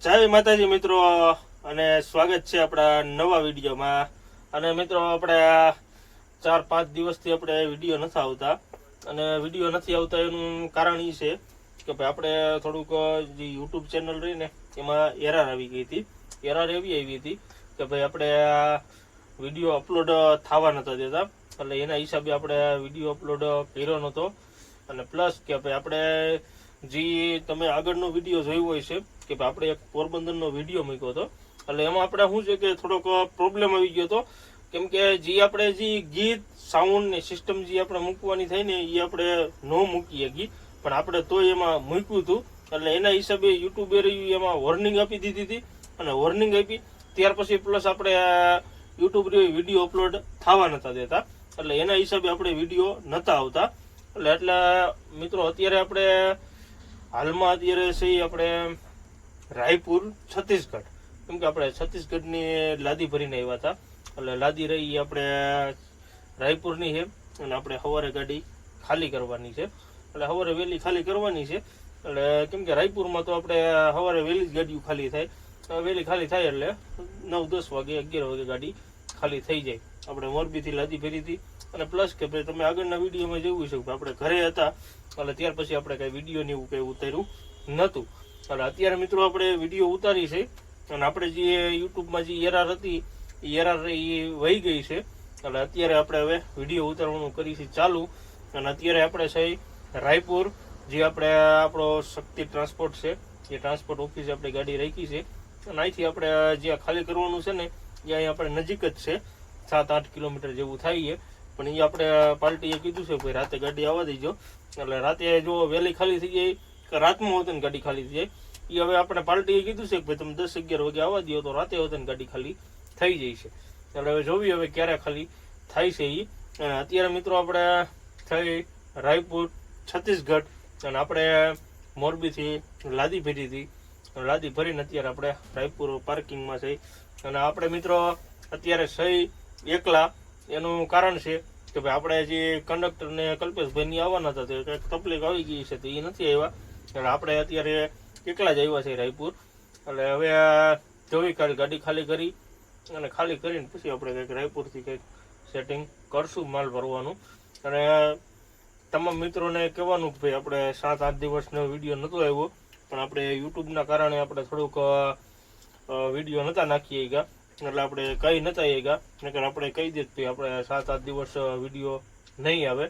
જય માતાજી મિત્રો, અને સ્વાગત છે આપણા નવા વિડીયોમાં. અને મિત્રો, આપણે ચાર પાંચ દિવસથી આપણે વીડિયો નથી આવતા. અને વીડિયો નથી આવતા એનું કારણ એ છે કે ભાઈ આપણે થોડુંક જે યુટ્યુબ ચેનલ રહી ને, એમાં એરર આવી ગઈ હતી. એરર એવી આવી હતી કે ભાઈ આપણે વીડિયો અપલોડ થવા નતા દેતા. એટલે એના હિસાબે આપણે વીડિયો અપલોડ કર્યો નહોતો અને પ્લસ કે ભાઈ આપણે જે તમે આગળનો વીડિયો જોયો હોય છે કે આપણે એક પોરબંદરનો વીડિયો મૂક્યો હતો. એટલે એમાં આપણે શું છે કે થોડોક પ્રોબ્લેમ આવી ગયો હતો. કેમ કે જે આપણે જે ગીત સાઉન્ડ ને સિસ્ટમ જે આપણે મૂકવાની થાય ને એ આપણે ન મૂકીએ ગીત. પણ આપણે તો એમાં મૂક્યું હતું. એટલે એના હિસાબે યુટ્યુબે એમાં વોર્નિંગ આપી દીધી હતી. અને વોર્નિંગ આપી, ત્યાર પછી પ્લસ આપણે યુટ્યુબ વીડિયો અપલોડ થવા નતા દેતા. એટલે એના હિસાબે આપણે વીડિયો નતા આવતા. એટલે એટલે, મિત્રો, અત્યારે આપણે હાલમાં અત્યારે છે આપણે રાયપુર, છત્તીસગઢ. કેમ કે આપણે છત્તીસગઢની લાદી ભરીને આવ્યા હતા. એટલે લાદી રહી આપણે રાયપુરની છે અને આપણે સવારે ગાડી ખાલી કરવાની છે. એટલે સવારે વહેલી ખાલી કરવાની છે. એટલે કેમ કે રાયપુરમાં તો આપણે સવારે વહેલી જ ગાડીઓ ખાલી થાય. વહેલી ખાલી થાય એટલે નવ દસ વાગે, અગિયાર વાગે ગાડી ખાલી થઈ જાય. આપણે મોરબીથી લાદી ભરી હતી. અને પ્લસ કે ભાઈ તમે આગળના વિડીયોમાં જોયું છે કે આપણે ઘરે હતા, એટલે ત્યાર પછી આપણે કઈ વીડિયો ને એવું કઈ ઉતાર્યું નહોતું. એટલે અત્યારે મિત્રો આપણે વીડિયો ઉતારી છે, અને આપણે જે યુટ્યુબમાં જે એરાર હતી, એ એરાર એ વહી ગઈ છે. એટલે અત્યારે આપણે હવે વીડિયો ઉતારવાનું કરી ચાલુ. અને અત્યારે આપણે છે રાયપુર, જે આપણે આપણો શક્તિ ટ્રાન્સપોર્ટ છે, એ ટ્રાન્સપોર્ટ ઓફિસે આપણે ગાડી રાખી છે. અને અહીંથી આપણે જે ખાલી કરવાનું છે ને, એ અહીં આપણે નજીક જ છે. સાત આઠ કિલોમીટર જેવું થાય છે. પણ એ આપણે પાર્ટીએ કીધું છે ભાઈ, રાતે ગાડી આવવા દેજો. એટલે રાતે જો વહેલી ખાલી થઈ જાય કે રાતમાં હોત ને ગાડી ખાલી થઈ જાય. એ હવે આપણે પાર્ટીએ કીધું છે કે ભાઈ, તમે દસ અગિયાર વાગે આવવા દો તો રાતે હોત ને ગાડી ખાલી થઈ જાય છે. એટલે હવે જોવી હવે ક્યારે ખાલી થાય છે એ અત્યારે મિત્રો આપણે થઈ રાયપુર, છત્તીસગઢ, અને આપણે મોરબીથી લાદી ભરી હતી. લાદી ભરીને અત્યારે આપણે રાયપુર પાર્કિંગમાં છે. અને આપણે મિત્રો અત્યારે સહી એકલા, એનું કારણ છે કે ભાઈ આપણે જે કંડક્ટર ને કલ્પેશભાઈ આવવાના હતા, તે કંઈક તકલીફ આવી ગઈ છે, તો એ નથી આવ્યા. એટલે આપણે અત્યારે એકલા જ આવ્યા છે રાયપુર. એટલે હવે જોવી કાલે ગાડી ખાલી કરી અને ખાલી કરીને પછી આપણે કંઈક રાયપુરથી કંઈક સેટિંગ કરશું, માલ ભરવાનું. અને તમામ મિત્રોને કહેવાનું કે ભાઈ આપણે સાત, આઠ દિવસનો વીડિયો નહોતો આવ્યો, પણ આપણે યુટ્યુબના કારણે આપણે થોડુંક વીડિયો નહોતા નાખી ગયા એટલે આપણે કહી નતા ગયા નકર આપણે કહી દે કે આપણે સાત આઠ દિવસ વીડિયો નહીં આવે.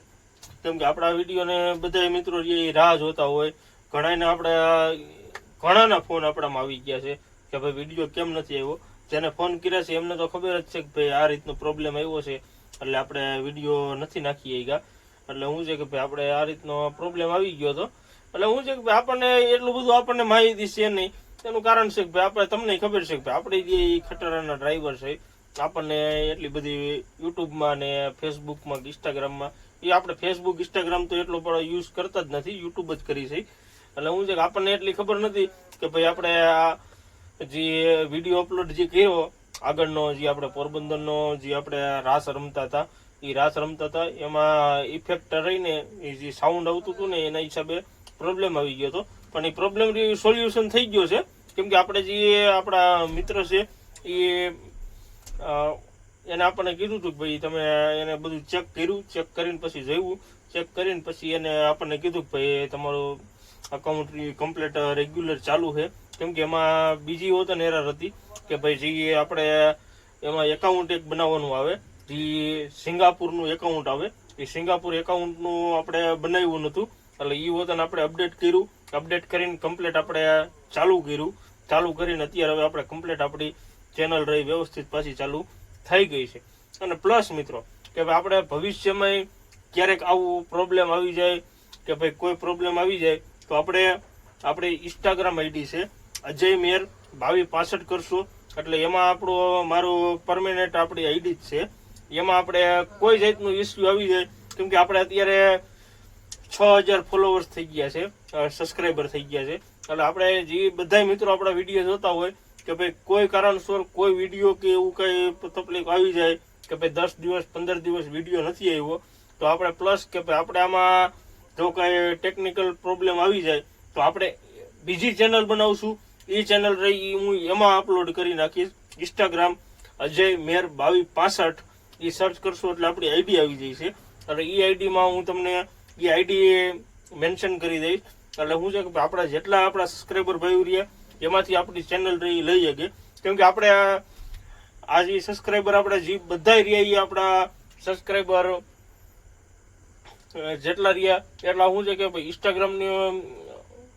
કેમ કે આપણા વિડીયોને બધા મિત્રો જે રાહ જોતા હોય ઘણાને આપણે ઘણાના ફોન આપણામાં આવી ગયા છે કે ભાઈ વીડિયો કેમ નથી આવ્યો? જેને ફોન કર્યા છે, એમને તો ખબર જ છે કે ભાઈ આ રીતનો પ્રોબ્લેમ આવ્યો છે. એટલે આપણે વીડિયો નથી નાખી ગયા એટલે હું છે કે ભાઈ આપણે આ રીતનો પ્રોબ્લેમ આવી ગયો હતો. એટલે હું છે કે ભાઈ આપણને એટલું બધું આપણને માહિતી છે નહીં. એનું કારણ છે કે આપણે તમને ખબર છે કે આપણે જે ખટારાના ડ્રાઈવર છે, આપણને એટલી બધી યુટ્યુબમાં ને ફેસબુકમાં ઇન્સ્ટાગ્રામમાં, એ આપણે ફેસબુક, ઇન્સ્ટાગ્રામ તો એટલો પણ યુઝ કરતા જ નથી, યુટ્યુબ જ કરી છે. એટલે હું છે કે આપણને એટલી ખબર નથી કે ભાઈ, આપણે આ જે વીડિયો અપલોડ જે કર્યો, આગળનો જે આપણે પોરબંદરનો જે આપણે રાસ રમતા હતા એ રાસ રમતા હતા, એમાં ઇફેક્ટ રહીને એ જે સાઉન્ડ આવતું હતું ને એના હિસાબે પ્રોબ્લેમ આવી ગયો હતો. પણ એ પ્રોબ્લેમ સોલ્યુશન થઈ ગયો છે. કેમ કે આપણે જે આપણા મિત્ર છે, એ એને આપણને કીધું હતું કે ભાઈ તમે એને બધું ચેક કર્યું ચેક કરીને પછી જોયું ચેક કરીને પછી એને આપણને કીધું કે ભાઈ તમારું અકાઉન્ટ કમ્પ્લેટ રેગ્યુલર ચાલુ છે. કેમ કે એમાં બીજી હોત ને એરર હતી કે ભાઈ જે આપણે એમાં એકાઉન્ટ એક બનાવવાનું આવે, જે સિંગાપુરનું એકાઉન્ટ આવે. એ સિંગાપુર એકાઉન્ટનું આપણે બનાવ્યું નહોતું એટલે એ વતન આપણે અપડેટ કર્યું. અપડેટ કરીને કમ્પ્લીટ આપણે ચાલુ કર્યું. ચાલુ કરીને અત્યારે હવે આપણે કમ્પ્લીટ આપણી ચેનલ રહી વ્યવસ્થિત પાછી ચાલુ થઈ ગઈ છે. અને પ્લસ મિત્રો, કે ભાઈ આપણે ભવિષ્યમાં ક્યારેક આવું પ્રોબ્લેમ આવી જાય, કે ભાઈ કોઈ પ્રોબ્લેમ આવી જાય, તો આપણે, આપણી ઇન્સ્ટાગ્રામ આઈડી છે, અજય મેર બાવી પાસઠ કરશો. એટલે એમાં આપણું મારું પરમેનન્ટ આપણી આઈડી જ છે. એમાં આપણે કોઈ જાતનું ઇસ્યુ આવી જાય, કેમ કે આપણે અત્યારે છ હજાર ફોલોવર્સ થઈ ગયા છે સબસ્ક્રાઈબર થઈ ગયા છે. એટલે આપણે જે બધા મિત્રો આપણા વીડિયો જોતા હોય કે ભાઈ કોઈ કારણસર કોઈ વીડિયો કે એવું કઈ તકલીફ આવી જાય કે ભાઈ દસ દિવસ, પંદર દિવસ વીડિયો નથી આવ્યો, તો આપણે પ્લસ કે ભાઈ આપણે આમાં જો કઈ ટેકનિકલ પ્રોબ્લેમ આવી જાય, તો આપણે બીજી ચેનલ બનાવશું. એ ચેનલ રહી હું એમાં અપલોડ કરી નાખીશ. ઇન્સ્ટાગ્રામ અજય મેર બાવી પાસઠ એ સર્ચ કરશો એટલે આપણી આઈડી આવી જાય છે અને એ આઈડીમાં હું તમને એ આઈડી મેન્શન કરી દઈશ એટલે હું છે કે આપણા જેટલા આપણા સબસ્ક્રાઈબર ભાઈઓ રહ્યા, એમાંથી આપણી ચેનલ રહી લઈ શકે. કેમ કે આપણે આ જે સબસ્ક્રાઈબર આપણે જે બધા રહ્યા એ આપણા સબસ્ક્રાઈબર જેટલા રહ્યા, એટલા શું છે કે ભાઈ ઇન્સ્ટાગ્રામની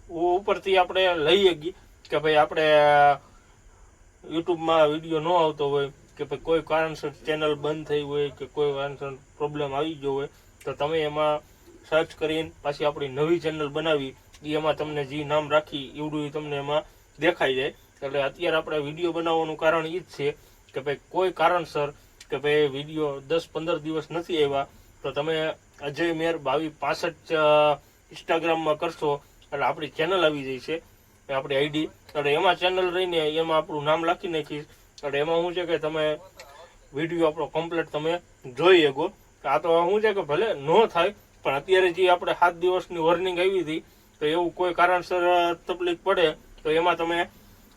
ઉપરથી આપણે લઈ શકીએ. કે ભાઈ આપણે યુટ્યુબમાં વીડિયો ન આવતો હોય, કે ભાઈ કોઈ કારણસર ચેનલ બંધ થઈ હોય, કે કોઈ કારણસર પ્રોબ્લેમ આવી ગયો હોય, તો તમે એમાં સર્ચ કરીને પાછી આપણી નવી ચેનલ બનાવી એ એમાં તમને જે નામ રાખી, એવડું તમને એમાં દેખાઈ જાય. એટલે અત્યારે આપણે વીડિયો બનાવવાનું કારણ એ જ છે કે ભાઈ કોઈ કારણસર કે ભાઈ વીડિયો દસ પંદર દિવસ નથી આવ્યા, તો તમે અજય મેર બાવી પાસઠ ઇન્સ્ટાગ્રામમાં કરશો, એટલે આપણી ચેનલ આવી જાય છે આપણી આઈડી એટલે એમાં ચેનલ રહીને એમાં આપણું નામ લખી નાખીશ. એટલે એમાં શું છે કે તમે વીડિયો આપણો કમ્પ્લીટ તમે જોઈ શકો. આ તો શું છે કે ભલે ન થાય પણ અત્યારે જે આપણે સાત દિવસની વોર્નિંગ આવી હતી, તો એવું કોઈ કારણસર તકલીફ પડે, તો એમાં તમે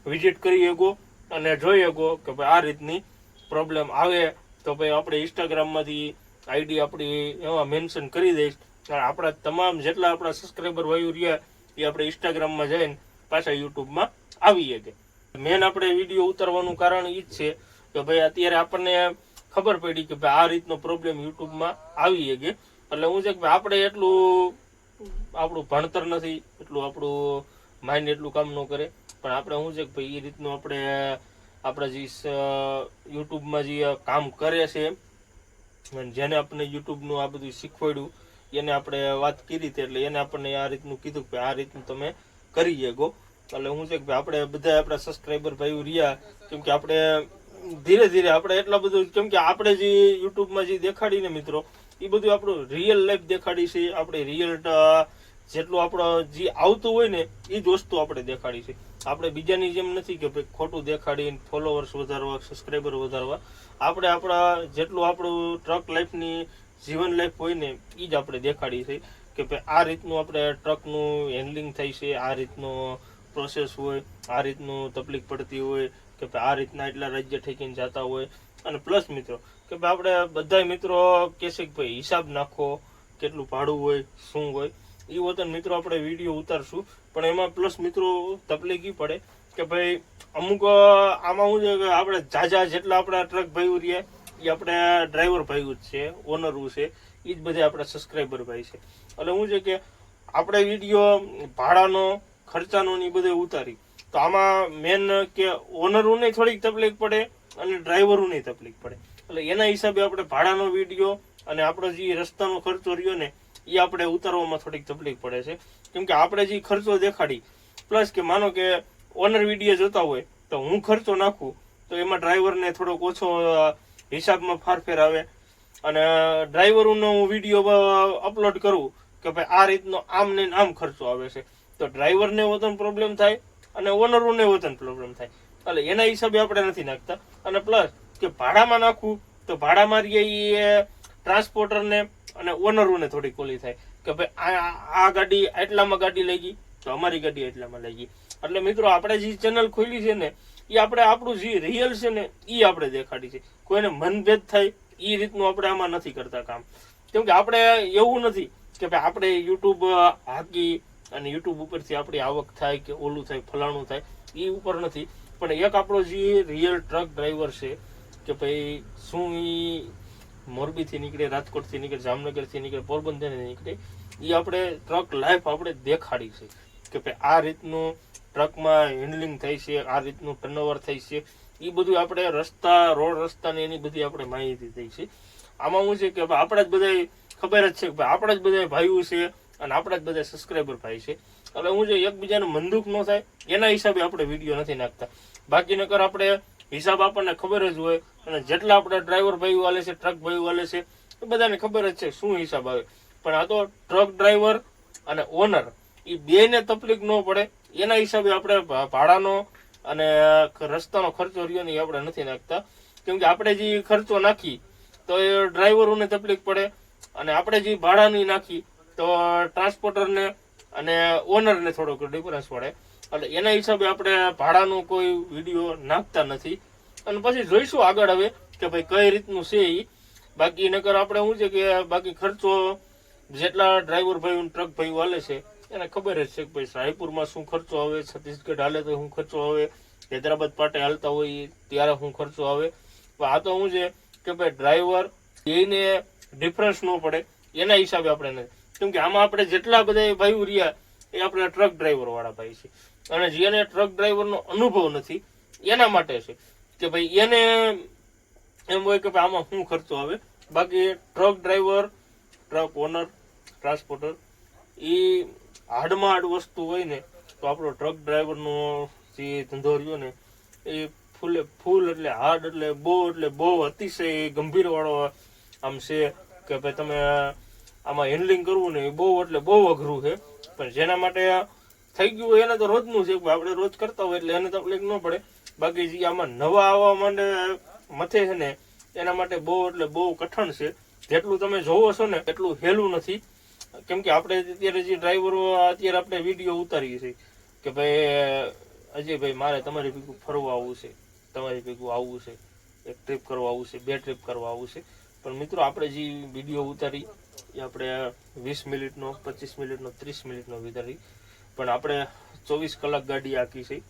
વિઝિટ કરી શકો અને જોઈ શકો કે ભાઈ આ રીતની પ્રોબ્લેમ આવે. તો ભાઈ આપણે ઇન્સ્ટાગ્રામમાંથી આઈડી આપણી એમાં મેન્શન કરી દઈશ. અને આપણા તમામ જેટલા આપણા સબસ્ક્રાઈબર વાયુ રહ્યા, એ આપણે ઇન્સ્ટાગ્રામમાં જઈને પાછા યુટ્યુબમાં આવી શકે. મેન આપણે વીડિયો ઉતારવાનું કારણ એ જ છે કે ભાઈ અત્યારે આપણને ખબર પડી કે ભાઈ આ રીતનો પ્રોબ્લેમ યુટ્યુબમાં આવી શકે. એટલે હું છે કે આપણે એટલું આપણું ભણતર નથી, એટલું આપણું માઇન્ડ એટલું કામ ન કરે. પણ આપણે શું છે કે ભાઈ એ રીતનું આપણે, આપણા જે યુટ્યુબમાં જે કામ કરે છે અને જેને આપણને યુટ્યુબનું આ બધું શીખવાડ્યું, એને આપણે વાત કરી હતી એટલે એને આપણને આ રીતનું કીધું કે આ રીતનું તમે કરી શકો. એટલે હું છે કે આપણે બધા આપણા સબસ્ક્રાઈબર ભાઈઓ રહ્યા, કેમ કે આપણે ધીરે ધીરે આપણે એટલા બધું, કેમ કે આપણે જે યુટ્યુબમાં જે દેખાડીને મિત્રો એ બધું આપણું રિયલ લાઈફ દેખાડી છે, આપણે રિયલ જેટલું આપણો જે આવતું હોય ને એ જ વસ્તુ આપણે દેખાડી છે. આપણે બીજાની જેમ નથી કે ભાઈ ખોટું દેખાડીને ફોલોવર્સ વધારવા સબસ્ક્રાઈબર વધારવા. આપણે આપણા જેટલું આપણું ટ્રક લાઈફની જીવન લાઈફ હોય ને એ જ આપણે દેખાડી છે કે ભાઈ આ રીતનું આપણે ટ્રકનું હેન્ડલિંગ થાય છે, આ રીતનો પ્રોસેસ હોય, આ રીતનું તકલીફ પડતી હોય, કે ભાઈ આ રીતના એટલા રાજ્ય ઠેકીને જતા હોય. અને પ્લસ મિત્રો કે ભાઈ આપણે બધા મિત્રો કહેશે કે ભાઈ હિસાબ નાખો, કેટલું ભાડું હોય, શું હોય એ વતન મિત્રો આપણે વીડિયો ઉતારશું. પણ એમાં પ્લસ મિત્રો તકલીફ પડે કે ભાઈ અમુક આમાં શું છે કે આપણે જાજા જેટલા આપણા ટ્રક ભાઈઓ રહ્યા એ આપણે ડ્રાઈવર ભાઈઓ જ છે ઓનરો છે એ જ બધા આપણા સબસ્ક્રાઈબર ભાઈ છે. એટલે શું છે કે આપણે વીડિયો ભાડાનો, ખર્ચાનો ને એ બધે ઉતારી. તો આમાં મેન કે ઓનરોને થોડીક તકલીફ પડે અને ડ્રાઈવરોને તકલીફ પડે. એટલે એના હિસાબે આપણે ભાડાનો વીડિયો અને આપણો જે રસ્તાનો ખર્ચો રહ્યો ને, એ આપણે ઉતારવામાં થોડીક તકલીફ પડે છે. કેમ કે આપણે જે ખર્ચો દેખાડી પ્લસ કે માનો કે ઓનર વીડિયો જોતા હોય, તો હું ખર્ચો નાખું, તો એમાં ડ્રાઈવરને થોડોક ઓછો હિસાબમાં ફારફેર આવે. અને ડ્રાઈવરોનો હું વીડિયો અપલોડ કરું, કે ભાઈ આ રીતનો આમ ને આમ ખર્ચો આવે છે. તો ડ્રાઈવરને વતન પ્રોબ્લેમ થાય અને ઓનરોને વતન પ્રોબ્લેમ થાય. એટલે એના હિસાબે આપણે નથી નાખતા. અને પ્લસ કે ભાડામાં નાખવું તો ભાડામાં રહીએ એ ટ્રાન્સપોર્ટરને અને ઓનરોને થોડી ઓલી થાય કે ભાઈ આ ગાડી આટલામાં ગાડી લઈ ગઈ, તો અમારી ગાડી એટલામાં લઈ ગઈ. એટલે મિત્રો, આપણે જે ચેનલ ખોલી છે ને એ આપણે આપણું જે રિયલ છે ને એ આપણે દેખાડી છે. કોઈને મનભેદ થાય એ રીતનું આપણે આમાં નથી કરતા કામ. કેમ કે આપણે એવું નથી કે ભાઈ આપણે યુટ્યુબ હાકી અને યુટ્યુબ ઉપરથી આપણી આવક થાય કે ઓલું થાય, ફલાણું થાય એ ઉપર નથી. પણ એક આપણો જે રિયલ ટ્રક ડ્રાઈવર છે કે ભાઈ શું એ મોરબીથી નીકળે, રાજકોટથી નીકળે, જામનગરથી નીકળે, પોરબંદરથી નીકળે એ આપણે ટ્રક લાઈફ આપણે દેખાડી છે. કે ભાઈ આ રીતનું ટ્રકમાં હેન્ડલિંગ થાય છે, આ રીતનું ટર્નઓવર થાય છે. એ બધું આપણે રસ્તા, રોડ રસ્તાની એની બધી આપણે માહિતી થઈ છે. આમાં હું છે કે આપણા જ બધા ખબર જ છે કે ભાઈ આપણા જ બધા ભાઈઓ છે અને આપણા જ બધા સબસ્ક્રાઈબર ભાઈ છે. એટલે હું જો એકબીજાને મંદુક ન થાય, એના હિસાબે આપણે વીડિયો નથી નાખતા. બાકી નકર આપણે હિસાબ આપણને ખબર જ હોય અને જેટલા આપણા ડ્રાઈવર ભાઈઓ વાલે છે ટ્રક ભાઈઓ વાલે છે, એ બધાને ખબર જ છે શું હિસાબ આવે. પણ આ તો ટ્રક ડ્રાઈવર અને ઓનર એ બેને તકલીફ ન પડે. એના હિસાબે આપણે ભાડાનો અને રસ્તાનો ખર્ચો રહ્યો ને એ આપણે નથી નાખતા. કેમ કે આપણે જે ખર્ચો નાખી, તો એ ડ્રાઈવરોને તકલીફ પડે. અને આપણે જે ભાડાની નાખી, તો ટ્રાન્સપોર્ટરને અને ઓનરને થોડોક ડિફરન્સ પડે. એટલે એના હિસાબે આપણે ભાડાનો કોઈ વીડિયો નાખતા નથી. અને પછી જોઈશું આગળ હવે કે ભાઈ કઈ રીતનું છે એ બાકી નકર આપણે શું છે કે બાકી ખર્ચો જેટલા ડ્રાઈવર ભાઈ ટ્રક ભાઈ હાલે છે, એને ખબર જ છે કે ભાઈ રાયપુરમાં શું ખર્ચો આવે, છત્તીસગઢ હાલે તો શું ખર્ચો આવે, હૈદરાબાદ પાટે હાલતા હોય ત્યારે શું ખર્ચો આવે. આ તો શું છે કે ભાઈ ડ્રાઈવર એને ડિફરન્સ ન પડે. એના હિસાબે આપણે કેમ કે આમાં આપણે જેટલા બધા ભાઈઓ રહ્યા એ આપણે ટ્રક ડ્રાઈવર વાળા ભાઈ છે. અને જેને ટ્રક ડ્રાઈવરનો અનુભવ નથી, એના માટે છે. કે ભાઈ એને એમ હોય કે ભાઈ આમાં શું ખર્ચો આવે? બાકી truck driver truck owner transporter એ હાડમાં હાડ વસ્તુ હોય ને, તો આપણો ટ્રક ડ્રાઈવરનો જે ધંધો રહ્યો ને, એ ફૂલે ફૂલ એટલે હાર્ડ એટલે બહુ એટલે બહુ અતિશય ગંભીર વાળો આમ છે કે ભાઈ તમે આમાં હેન્ડલિંગ કરવું ને એ બહુ એટલે બહુ અઘરું છે. પણ જેના માટે થઈ ગયું હોય એને તો રોજનું છે આપણે રોજ કરતા હોય એટલે એને તકલીફ ન પડે. બાકી જે આમાં નવા આવવા માંડે મથે છે ને, એના માટે બહુ એટલે બહુ કઠણ છે. જેટલું તમે જોવો છો ને, એટલું હેલું નથી. કેમ કે આપણે અત્યારે જે ડ્રાઈવરો અત્યારે આપણે વીડિયો ઉતારીએ છીએ કે ભાઈ, અજયભાઈ, મારે તમારી ભેગું ફરવા આવવું છે. તમારી ભેગું આવવું છે. એક ટ્રીપ કરવા આવવું છે, બે ટ્રીપ કરવા આવવું છે. પણ મિત્રો, આપણે જે વીડિયો ઉતારી એ આપણે વીસ મિનિટનો, પચીસ મિનિટનો, ત્રીસ મિનિટનો વિધારી પણ આપણે ચોવીસ કલાક ગાડી આખી છે.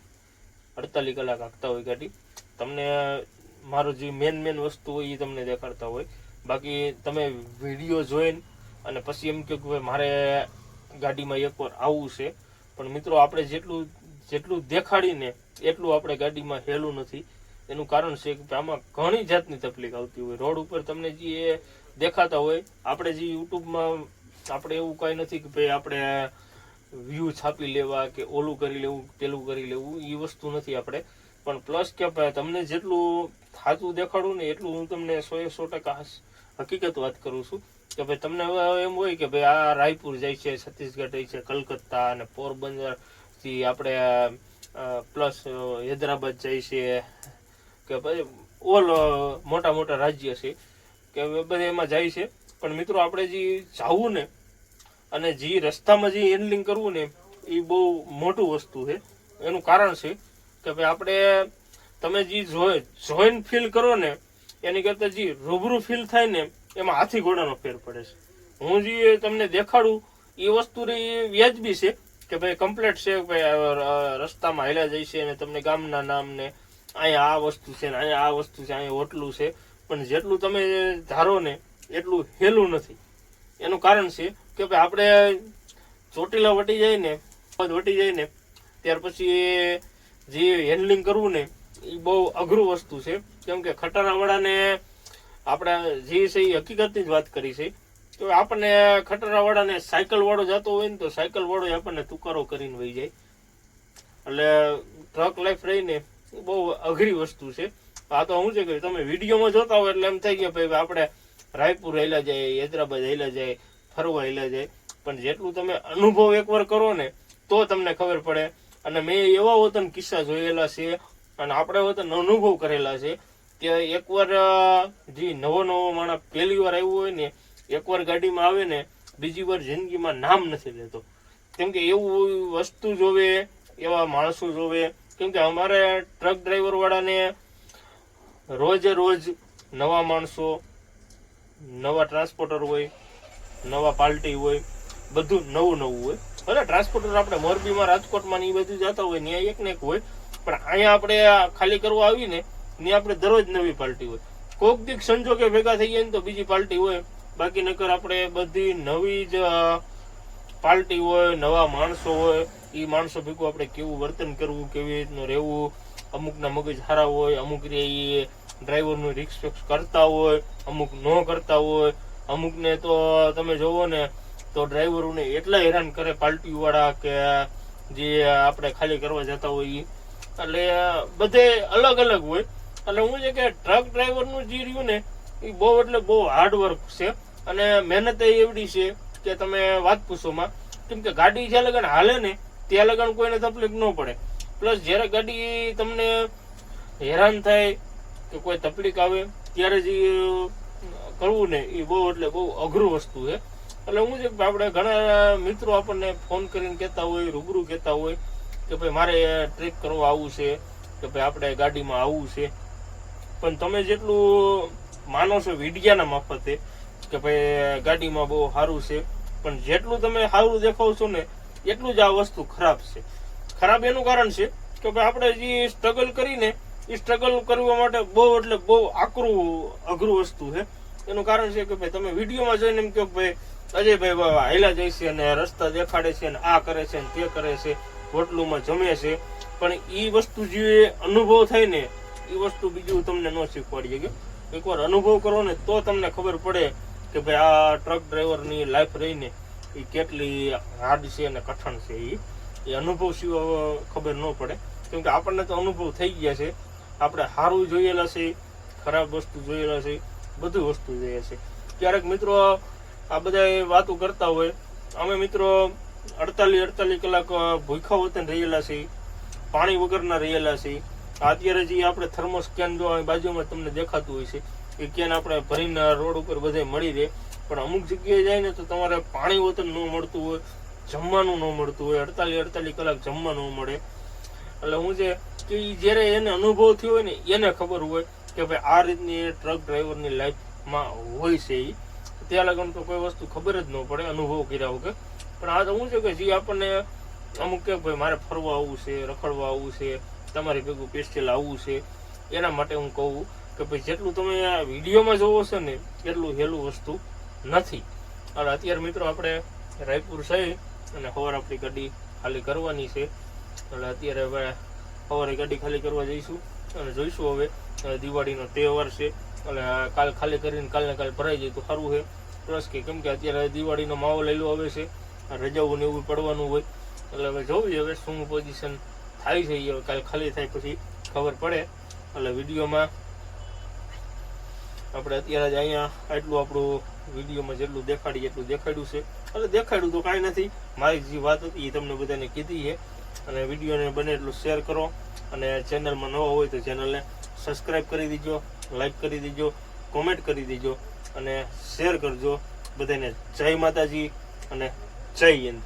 અડતાલીસ કલાક આંકતા હોય ગાડી. તમને મારો જે મેન મેન વસ્તુ હોય એ તમને દેખાડતા હોય. બાકી તમે વીડિયો જોઈને અને પછી એમ કે ભાઈ મારે ગાડીમાં એકવાર આવવું છે. પણ મિત્રો, આપણે જેટલું જેટલું દેખાડીને એટલું આપણે ગાડીમાં હેલું નથી. એનું કારણ છે કે આમાં ઘણી જાતની તકલીફ આવતી હોય. રોડ ઉપર તમને જે દેખાતા હોય. આપણે જે યુટ્યુબમાં આપણે એવું કાંઈ નથી કે ભાઈ આપણે વ્યૂ છાપી લેવા કે ઓલું કરી લેવું પેલું કરી લેવું એ વસ્તુ નથી આપણે. પણ પ્લસ કે તમને જેટલું થાતું દેખાડું ને એટલું હું તમને સો એ સો ટકા હકીકત વાત કરું છું. કે ભાઈ તમને હવે એમ હોય કે ભાઈ આ રાયપુર જાય છે, છત્તીસગઢ જાય છે, કલકત્તા અને પોરબંદરથી આપણે પ્લસ હૈદરાબાદ જાય છે. કે ભાઈ ઓલ મોટા મોટા રાજ્ય છે. કે બધા એમાં જાય છે. પણ મિત્રો, આપણે જે જાવું ને, અને જે રસ્તામાં જે હેન્ડલિંગ કરવું ને, એ બહુ મોટું વસ્તુ છે. એનું કારણ છે કે ભાઈ આપણે, તમે જે જોઈન ફીલ કરો ને, એની કરતાં જે રૂબરૂ ફીલ થાય ને, એમાં હાથી ઘોડાનો ફેર પડે છે. હું જે તમને દેખાડું, એ વસ્તુ એ વ્યાજબી છે કે ભાઈ કમ્પ્લેટ છે ભાઈ રસ્તામાં હાલ્યા જાય છે અને તમને ગામના નામ ને, અહીંયા આ વસ્તુ છે ને, અહીંયા આ વસ્તુ છે, અહીંયા હોટલું છે. પણ જેટલું તમે ધારો ને, એટલું હેલું નથી. એનું કારણ છે કે ભાઈ આપણે ચોટીલા વટી જાય ને વટી જાય ને, ત્યાર પછી જે હેન્ડલિંગ કરવું ને, એ બહુ અઘરું વસ્તુ છે. કેમ કે ખટારાવાળાને આપણે જે છે એ હકીકતની જ વાત કરી છે. તો આપણને ખટારાવાળાને સાયકલ વાળો જતો હોય ને, તો સાયકલ વાળો આપણને તુકારો કરીને વહી જાય. એટલે ટ્રક લાઈફ રહીને બહુ અઘરી વસ્તુ છે. આ તો શું છે કે તમે વિડીયોમાં જોતા હોય એટલે એમ થઈ ગયો ભાઈ આપણે રાયપુર હેલા જાય, હૈદરાબાદ હેલા જાય, ફરવા હેલા જાય. પણ જેટલું તમે અનુભવ એકવાર કરો ને, તો તમને ખબર પડે. અને મેં એવા વતન કિસ્સા જોયેલા છે, અને આપણે વતન અનુભવ કરેલા છે, કે એકવાર જે નવો નવો માણસ પહેલી વાર આવ્યો હોય ને, એકવાર ગાડીમાં આવે ને, બીજી વાર જિંદગીમાં નામ નથી લેતો. કેમ કે એવું વસ્તુ જોવે, એવા માણસો જોવે. કેમ કે અમારે ટ્રક ડ્રાઈવર વાળાને રોજે રોજ નવા માણસો, નવા ટ્રાન્સપોર્ટર હોય, નવા પાર્ટી હોય, બધું નવું નવું હોય. ભલે ટ્રાન્સપોર્ટર આપણે મોરબીમાં, રાજકોટમાં ને એ બધું જતા હોય ત્યાં એક ને એક હોય, પણ અહીંયા આપણે ખાલી કરવા આવીને, ત્યાં આપણે દરરોજ નવી પાર્ટી હોય. કોક દીક સંજોગે ભેગા થઈ જાય ને તો બીજી પાર્ટી હોય. બાકી નકર આપણે બધી નવી જ પાર્ટી હોય, નવા માણસો હોય એ માણસો ભેગું આપણે કેવું વર્તન કરવું, કેવી રીતનું રહેવું અમુકના મગજ સારા હોય, અમુક રે એ ડ્રાઈવરનું રિસ્પેક્ટ કરતા હોય, અમુક ન કરતા હોય. અમુકને તો તમે જોવો ને, તો ડ્રાઈવરોને એટલા હેરાન કરે પાલટીવાળા કે જે આપણે ખાલી કરવા જતા હોય ઈ. એટલે બધે અલગ અલગ હોય. એટલે હું છે કે ટ્રક ડ્રાઈવરનું જે રહ્યું ને એ બહુ એટલે બહુ હાર્ડવર્ક છે. અને મહેનત એવડી છે કે તમે વાત પૂછોમાં, કેમ કે ગાડી જ્યાં લગન હાલે ને, ત્યાં લગન કોઈને તકલીફ ન પડે. પ્લસ જ્યારે ગાડી તમને હેરાન થાય કે કોઈ તકલીફ આવે, ત્યારે જે કરવું ને એ બહુ એટલે બહુ અઘરું વસ્તુ છે. એટલે હું છે આપણે ઘણા મિત્રો આપણને ફોન કરીને કહેતા હોય, રૂબરૂ કહેતા હોય કે ભાઈ મારે ટ્રીપ કરવા આવવું છે, કે ભાઈ આપણે ગાડીમાં આવવું છે. પણ તમે જેટલું માનો છો વિડિયાના મારફતે કે ભાઈ ગાડીમાં બહુ સારું છે, પણ જેટલું તમે સારું દેખાવ છો ને, એટલું જ આ વસ્તુ ખરાબ છે. ખરાબ એનું કારણ છે કે ભાઈ આપણે જે સ્ટ્રગલ કરીને એ સ્ટ્રગલ કરવા માટે બહુ એટલે બહુ આકરું, અઘરું વસ્તુ છે. એનું કારણ છે કે ભાઈ તમે વિડીયોમાં જોઈને એમ કહો ભાઈ અજયભાઈ બાબા હાયલા જાય છે અને રસ્તા દેખાડે છે અને આ કરે છે ને તે કરે છે, હોટલોમાં જમે છે. પણ એ વસ્તુ જે અનુભવ થાય ને એ વસ્તુ બીજું તમને ન શીખવાડીએ કે એકવાર અનુભવ કરો ને તો તમને ખબર પડે કે ભાઈ આ ટ્રક ડ્રાઈવરની લાઈફ રહીને એ કેટલી હાર્ડ છે અને કઠણ છે એ એ અનુભવ સિવાય ખબર ન પડે. કેમ કે આપણને તો અનુભવ થઈ ગયા છે. આપણે સારું જોયેલા છે, ખરાબ વસ્તુ જોયેલા છે, બધું વસ્તુ જોઈએ છે. ક્યારેક મિત્રો આ બધા વાતો કરતા હોય, અમે મિત્રો અડતાલીસ અડતાલીસ કલાક ભૂખા વતન રહેલા છીએ પાણી વગરના રહેલા છે. અત્યારે જે આપણે થર્મોસ કેન જો બાજુમાં તમને દેખાતું હોય છે, એ કેન આપણે ભરીને રોડ ઉપર બધે મળી રહે. પણ અમુક જગ્યાએ જાય ને તો તમારે પાણી વતન ન મળતું હોય જમવાનું ન મળતું હોય અડતાલીસ અડતાલીસ કલાક જમવા ન મળે. એટલે હું છે કે એ જ્યારે એને અનુભવ થયો હોય ને, એને ખબર હોય કે ભાઈ આ રીતની ટ્રક ડ્રાઈવરની લાઈફમાં હોય છે એ ત્યાં લગન તો કોઈ વસ્તુ ખબર જ ન પડે, અનુભવ કર્યા વગર. પણ આ તો હું છે કે જે આપણને અમુક કે ભાઈ મારે ફરવા આવવું છે, રખડવા આવવું છે, તમારી ભેગું પેસ્ટેલ આવવું છે, એના માટે હું કહું કે ભાઈ જેટલું તમે આ વિડીયોમાં જોવો છો ને, એટલું હેલું વસ્તુ નથી. અને અત્યારે મિત્રો આપણે રાયપુર જઈ અને સવાર આપણી ગાડી ખાલી કરવાની છે. એટલે અત્યારે હવે સવારે ગાડી ખાલી કરવા જઈશું અને જોઈશું હવે. દિવાળીનો તહેવાર છે. એટલે કાલ ખાલી કરીને કાલને કાલ ભરાઈ જાય તો સારું છે. પ્લસ કે કેમ કે અત્યારે દિવાળીનો માહોલ એલો આવે છે. રજાઓને એવું પડવાનું હોય. એટલે હવે જોવી હવે શું પોઝિશન થાય છે હવે કાલ ખાલી થાય પછી ખબર પડે. એટલે વિડીયોમાં આપણે અત્યારે જ અહીંયા આટલું આપણું વિડીયોમાં જેટલું દેખાડીએ એટલું દેખાડ્યું છે. એટલે દેખાડ્યું તો કાંઈ નથી. મારી જે વાત હતી એ તમને બધાને કીધી છે. અને વિડીયોને બને એટલું શેર કરો. અને ચેનલમાં નવો હોય તો ચેનલને સબસ્ક્રાઈબ કરી દીજો, લાઈક કરી દીજો, કોમેન્ટ કરી દીજો અને શેર કરજો. બધાને જય માતાજી અને જય હિન્દ.